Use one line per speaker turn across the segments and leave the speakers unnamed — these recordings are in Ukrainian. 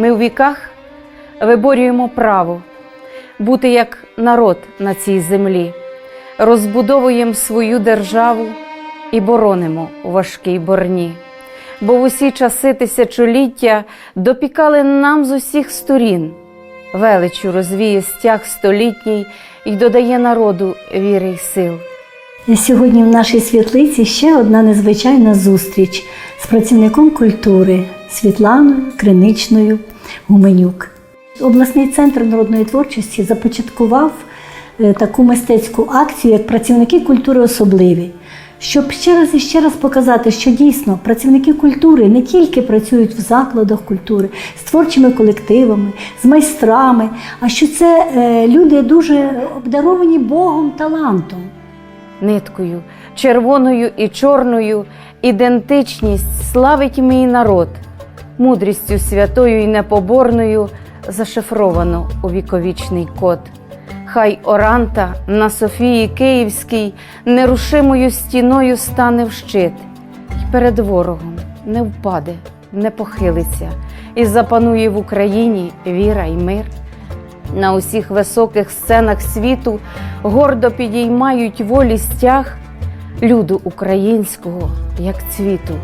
Ми у віках виборюємо право бути як народ на цій землі, розбудовуємо свою державу і боронимо у важкій борні. Бо в усі часи тисячоліття допікали нам з усіх сторін, величу розвіє стяг столітній і додає народу віри й сил.
Сьогодні в нашій світлиці ще одна незвичайна зустріч з працівником культури Світланою Криничною Гуменюк. Обласний центр народної творчості започаткував е, таку мистецьку акцію, як працівники культури особливі. Щоб ще раз і ще раз показати, що дійсно працівники культури не тільки працюють в закладах культури з творчими колективами, з майстрами, а що це е, люди дуже обдаровані Богом талантом.
ниткою, червоною і чорною ідентичність славить мій народ, мудрістю святою і непоборною зашифровано у віковічний код. Хай Оранта на Софії Київській нерушимою стіною стане в щит, і перед ворогом не впаде, не похилиться, і запанує в Україні віра й мир. На усіх високих сценах світу гордо підіймають волі стяг люду українського, як цвіту,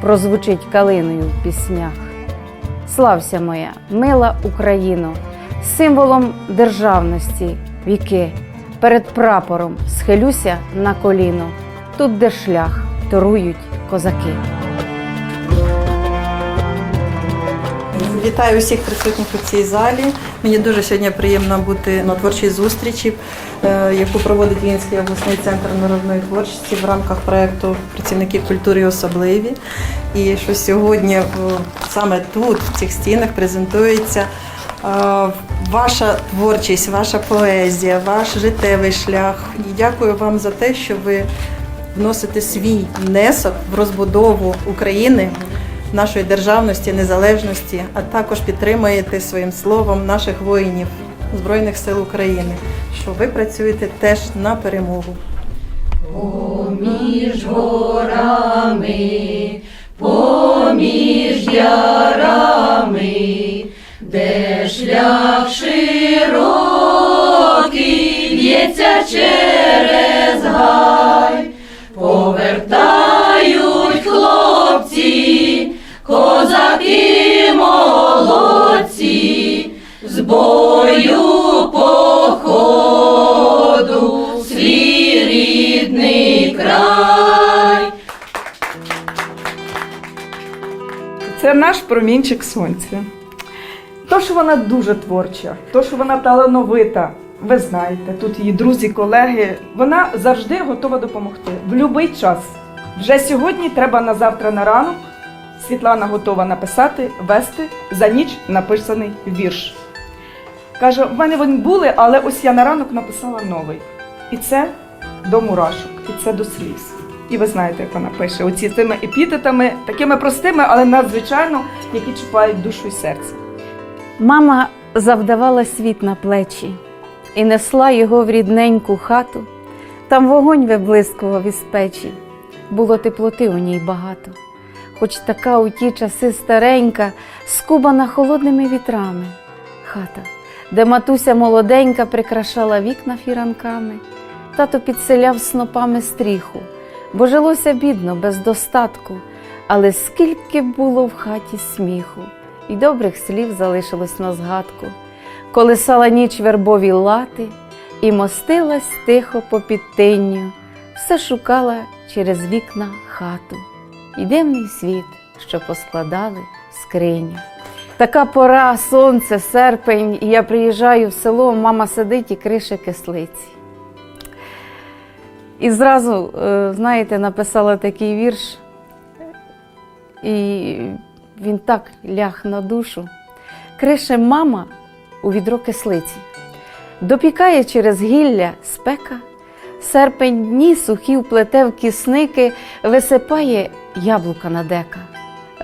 прозвучить калиною в піснях. Слався моя, мила Україну, символом державності віки, перед прапором схилюся на коліно, тут, де шлях торують козаки.
Вітаю всіх присутніх у цій залі. Мені дуже сьогодні приємно бути на творчій зустрічі, е, яку проводить Вінський обласний центр народної творчості в рамках проєкту Працівники культури особливі. І що сьогодні е, саме тут, в цих стінах, презентується е, ваша творчість, ваша поезія, ваш життєвий шлях. І дякую вам за те, що ви вносите свій внесок в розбудову України нашої державності, незалежності, а також підтримуєте своїм словом наших воїнів Збройних сил України, що ви працюєте теж на перемогу.
Це наш промінчик сонця. То, що вона дуже творча, то, що вона талановита, ви знаєте, тут її друзі, колеги, вона завжди готова допомогти в будь-який час. Вже сьогодні треба на завтра на ранок. Світлана готова написати, вести за ніч написаний вірш. Каже, в мене вони були, але ось я на ранок написала новий. І це до мурашок, і це до сліз. І ви знаєте, як вона пише, оці цими епітетами, такими простими, але надзвичайно, які чіпають душу і серце.
Мама завдавала світ на плечі і несла його в рідненьку хату. Там вогонь виблискував із печі, було теплоти у ній багато, хоч така у ті часи старенька, скубана холодними вітрами. Хата, де матуся молоденька прикрашала вікна фіранками, тато підселяв снопами стріху, бо жилося бідно, без достатку, але скільки було в хаті сміху і добрих слів залишилось на згадку, колисала ніч вербові лати і мостилась тихо по підтинню, все шукала через вікна хату і дивний світ, що поскладали в скриню. Така пора, сонце, серпень, і я приїжджаю в село, мама сидить і крише кислиці. І зразу, е, знаєте, написала такий вірш, і він так ляг на душу. Крише мама у відро кислиці, допікає через гілля спека, серпень дні сухі вплете в кисники, висипає яблука на дека,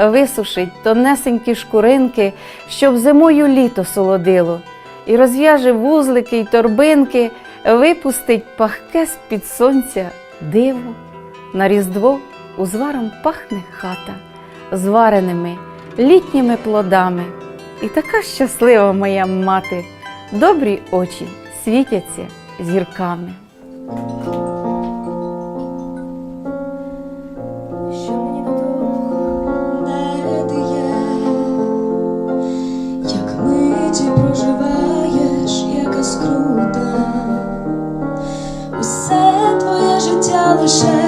висушить тонесенькі шкуринки, щоб зимою літо солодило, і розв'яже вузлики й торбинки, випустить пахке з-під сонця диво. На різдво узваром пахне хата звареними літніми плодами, і така щаслива моя мати. Добрі очі світяться зірками.
Життя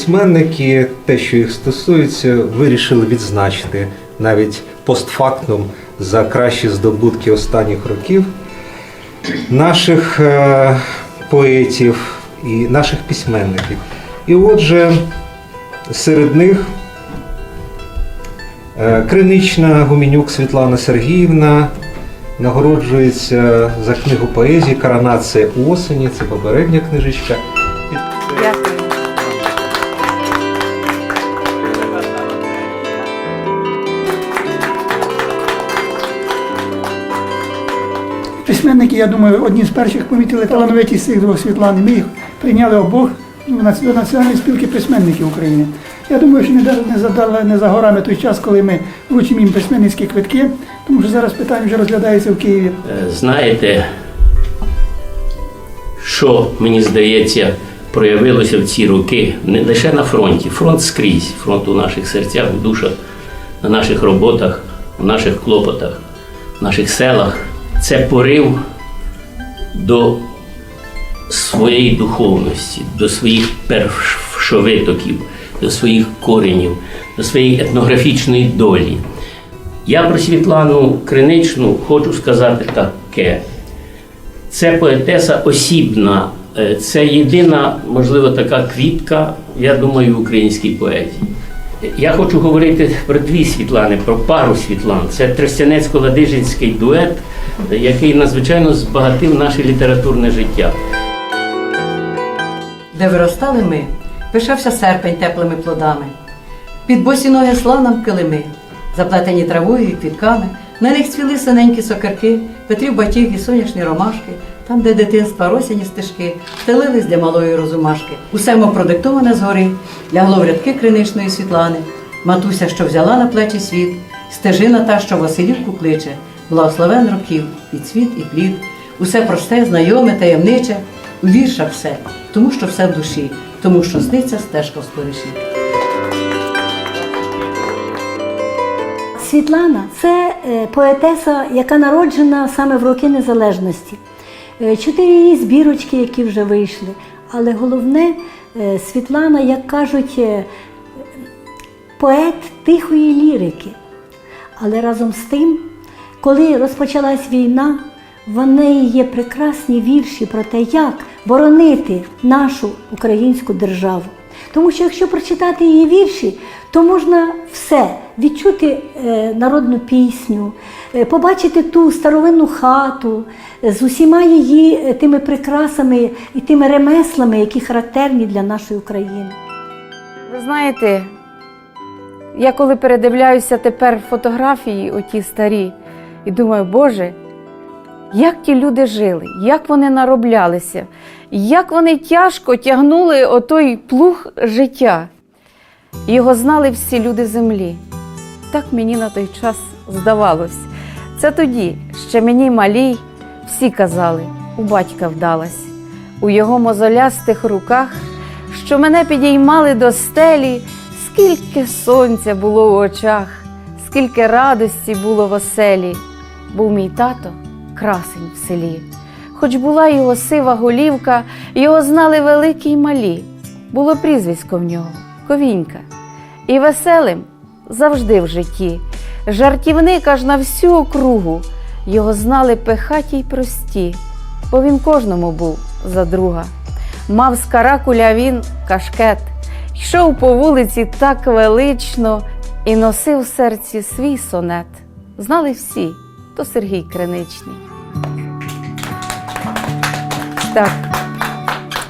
Письменники, те, що їх стосується, вирішили відзначити навіть постфактум за кращі здобутки останніх років наших е, поетів і наших письменників. І отже, серед них е, Кринична Гуменюк Світлана Сергіївна нагороджується за книгу поезії Коронація осені. Це попередня книжечка.
Дякую.
Письменники, я думаю, одні з перших помітили талановитість цих двох Світлани. Ми їх прийняли обох до Національної спілки письменників України. Я думаю, що не, да- не, задала, не за горами той час, коли ми вручимо їм письменницькі квитки, тому що зараз питання вже розглядається в Києві.
Е, Знаєте, що мені здається проявилося в ці роки не лише на фронті, фронт скрізь, фронт у наших серцях, у душах, на наших роботах, у наших клопотах, в наших селах. Це порив до своєї духовності, до своїх першовитоків, до своїх коренів, до своєї етнографічної долі. Я про Світлану Криничну хочу сказати таке. Це поетеса осібна, е, це єдина, можливо, така квітка, я думаю, в українській поезії. Я хочу говорити про дві Світлани, про пару Світлан. Це Тростянецько-Ладижинський дует, який надзвичайно збагатив наше літературне життя.
де виростали ми, пишався серпень теплими плодами. Під босі ноги слав нам килими, заплетені травою і квітками. На них цвіли синенькі сокирки, Петрів батіг і соняшні ромашки, там, де дитинства росяні стежки, стелились для малої розумашки. Усе продиктоване згори, лягло в рядки криничної Світлани. Матуся, що взяла на плечі світ, стежина та, що Василівку кличе, благословен років, і цвіт, і плід. Усе просте, знайоме, таємниче, у віршах все, тому що все в душі, тому що сниться стежка в спориші.
Світлана це е, поетеса, яка народжена саме в роки незалежності. Е, Чотири її збірочки, які вже вийшли. Але головне, е, Світлана, як кажуть, е, поет тихої лірики. Але разом з тим, коли розпочалась війна, в неї є прекрасні вірші про те, як боронити нашу українську державу. Тому що якщо прочитати її вірші, то можна все відчути е, народну пісню, е, побачити ту старовинну хату е, з усіма її тими прикрасами і тими ремеслами, які характерні для нашої України.
Ви знаєте, я коли передивляюся тепер фотографії, оті старі, і думаю, Боже, як ті люди жили, як вони нароблялися, як вони тяжко тягнули отой плуг життя. Його знали всі люди землі. Так мені на той час здавалось. Це тоді, ще мені малій, всі казали, у батька вдалась, у його мозолястих руках, що мене підіймали до стелі, скільки сонця було в очах, скільки радості було в оселі. Був мій тато красень в селі. Хоч була його сива голівка, його знали великі й малі. Було прізвисько в нього Ковінька. І веселим завжди в житті. Жартівник аж на всю округу. Його знали пехаті й прості, бо він кожному був за друга. Мав з каракуля він кашкет, йшов по вулиці так велично і носив в серці свій сонет. Знали всі, то Сергій Криничний. Так.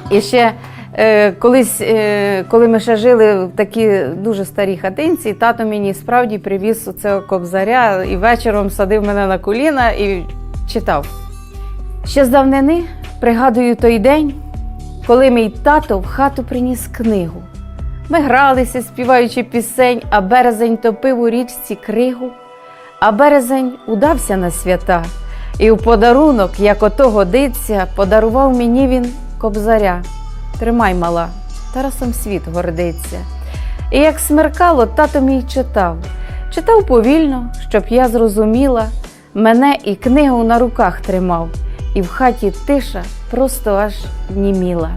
І ще е, колись, е, коли ми ще жили в такій дуже старій хатинці, тато мені справді привіз оцього кобзаря і вечором садив мене на коліна і читав. Ще з давнини пригадую той день, коли мій тато в хату приніс книгу. Ми гралися, співаючи пісень, а березень топив у річці кригу, а березень удався на свята. І в подарунок, як ото годиться, подарував мені він кобзаря. Тримай, мала, Тарасом світ гордиться. І як смеркало, тато мій читав. Читав повільно, щоб я зрозуміла, мене і книгу на руках тримав, і в хаті тиша просто аж німіла.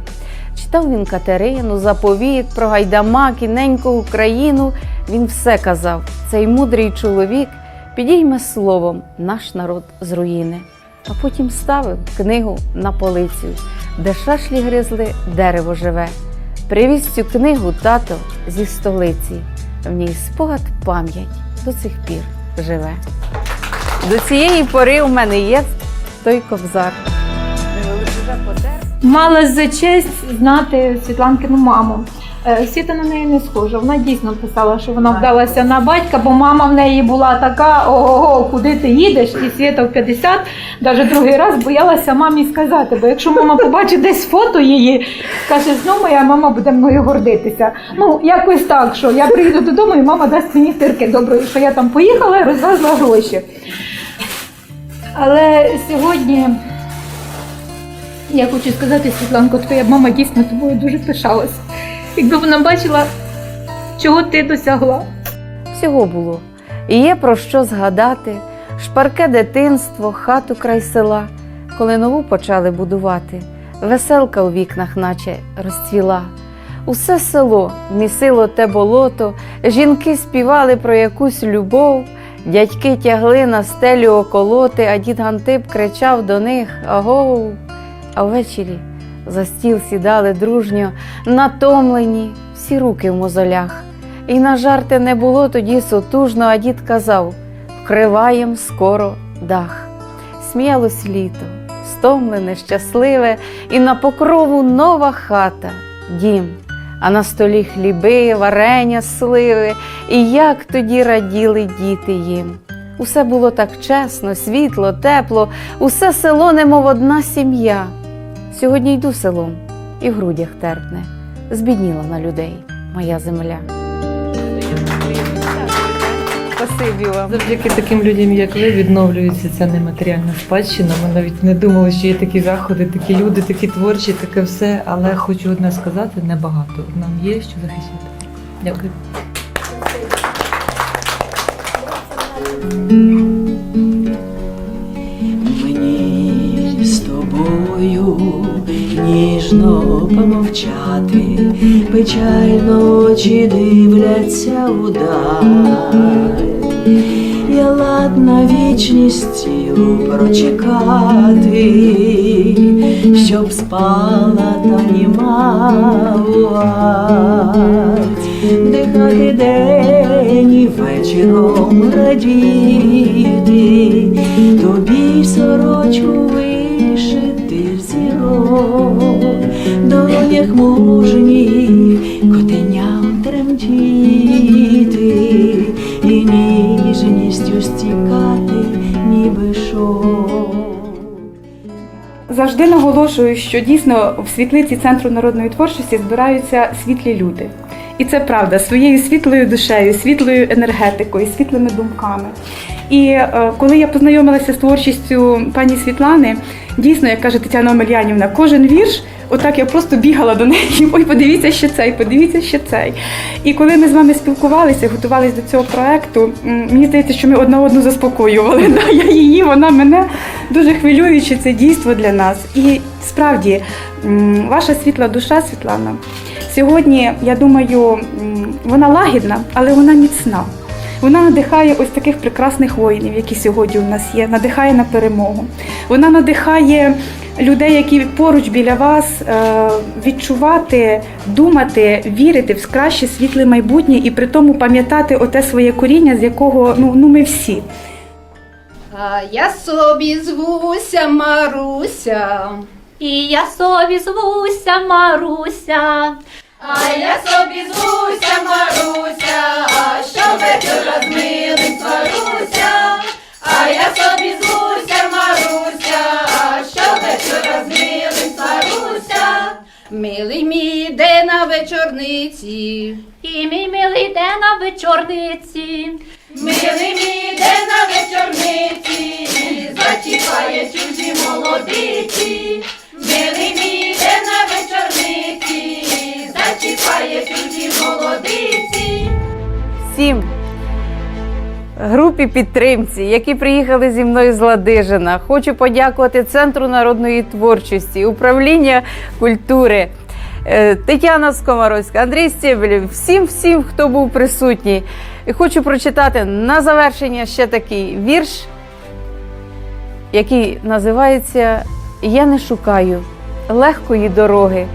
Читав він Катерину, заповіт про гайдамак і Україну. Він все казав. Цей мудрий чоловік підійме словом наш народ з руїни. А потім ставив книгу на полицю, де шашлі гризли, дерево живе. Привіз цю книгу тато зі столиці. В ній спогад пам'ять до цих пір живе. До цієї пори у мене є той кобзар.
Мала за честь знати Світланкину маму. Е, Світа на неї не схожа. Вона дійсно писала, що вона вдалася на батька, бо мама в неї була така: ого, куди ти їдеш? І Світа в 50, навіть другий раз боялася мамі сказати. Бо якщо мама побачить десь фото її, скаже, ну моя мама буде мною гордитися. Ну, якось так, що я приїду додому, і мама дасть мені тирки доброї, що я там поїхала і розвезла гроші. Але сьогодні я хочу сказати, Світланко, твоя мама дійсно тобою дуже пишалась. Якби вона бачила, чого ти досягла.
Всього було. І є про що згадати, шпарке дитинство, хату край села, коли нову почали будувати, веселка у вікнах, наче розцвіла. Усе село місило те болото, жінки співали про якусь любов, дядьки тягли на стелю околоти, а дід Гантип кричав до них Агоу. А ввечері за стіл сідали дружньо, натомлені, всі руки в мозолях. І на жарти не було тоді сотужно, а дід казав вкриваєм скоро дах. Сміялось літо, стомлене, щасливе, і на покрову нова хата, дім, а на столі хліби, варення, сливи, і як тоді раділи діти їм. Усе було так чесно, світло, тепло, усе село, немов одна сім'я. Сьогодні йду селом, і в грудях терпне, збідніла на людей моя земля. Спасибі вам.
Завдяки таким людям, як ви, відновлюється ця нематеріальна спадщина. Ми навіть не думали, що є такі заходи, такі люди, такі творчі, таке все. Але хочу одне сказати: небагато. Нам є що захищати. Дякую.
Мені тобою ніжно помовчати, печально очі дивляться удаль. Я ладна вічність цілу прочекати, щоб спала та німа вуаль. Вдихати день і вечором радіти, тобі сорочку вишити в зірок, в долонях мужніх котеням тремтіти і ніжністю стікати, ніби шов.
Завжди наголошую, що дійсно в світлиці Центру народної творчості збираються світлі люди. І це правда, своєю світлою душею, світлою енергетикою, світлими думками. І е, коли я познайомилася з творчістю пані Світлани, дійсно, як каже Тетяна Омельянівна, кожен вірш, отак я просто бігала до неї. Ой, подивіться ще цей, подивіться ще цей. І коли ми з вами спілкувалися, готувалися до цього проекту, мені здається, що ми одна одну заспокоювали. Да, Я її, вона мене дуже хвилюючи це дійство для нас. І справді, ваша світла душа, Світлана, сьогодні, я думаю, вона лагідна, але вона міцна. Вона надихає ось таких прекрасних воїнів, які сьогодні у нас є, надихає на перемогу. Вона надихає людей, які поруч біля вас, е, відчувати, думати, вірити в краще світле майбутнє і при тому пам'ятати оте своє коріння, з якого ну, ну ми всі.
А я собі звуся Маруся. І я собі звуся Маруся. А я собі звуся Маруся, а щовечора з милим сваруся. А я собі звуся Маруся, а щовечора з милим сваруся. Милий мій йде на вечорниці. І мій милий йде на вечорниці. Милий мій йде на вечорниці,
групі підтримці, які приїхали зі мною з Ладижина. Хочу подякувати Центру народної творчості, управління культури. е, Тетяна Скомаровська, Андрій Стєбелєв, всім, всім, хто був присутній. І хочу прочитати на завершення ще такий вірш, який називається Я не шукаю легкої дороги.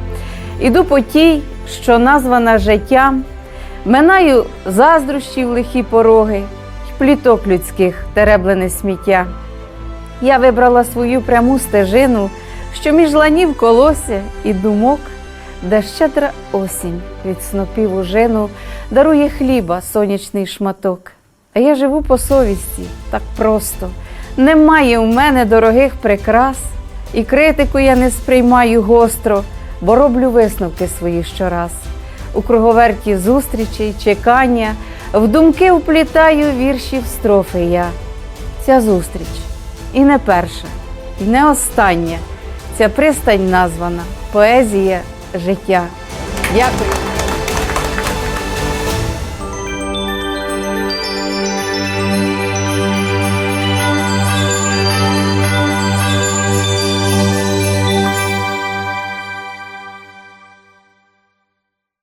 Іду по тій, що названа життям, минаю заздрощів лихі пороги, пліток людських тереблене сміття. Я вибрала свою пряму стежину, що між ланів колося і думок, де щедра осінь від снопів ужину дарує хліба сонячний шматок. А я живу по совісті так просто. Немає у мене дорогих прикрас, і критику я не сприймаю гостро, бо роблю висновки свої щораз. У круговерті зустрічей, чекання, в думки вплітаю віршів строфи я. Ця зустріч і не перша, і не остання. Ця пристань названа поезія життя. Дякую.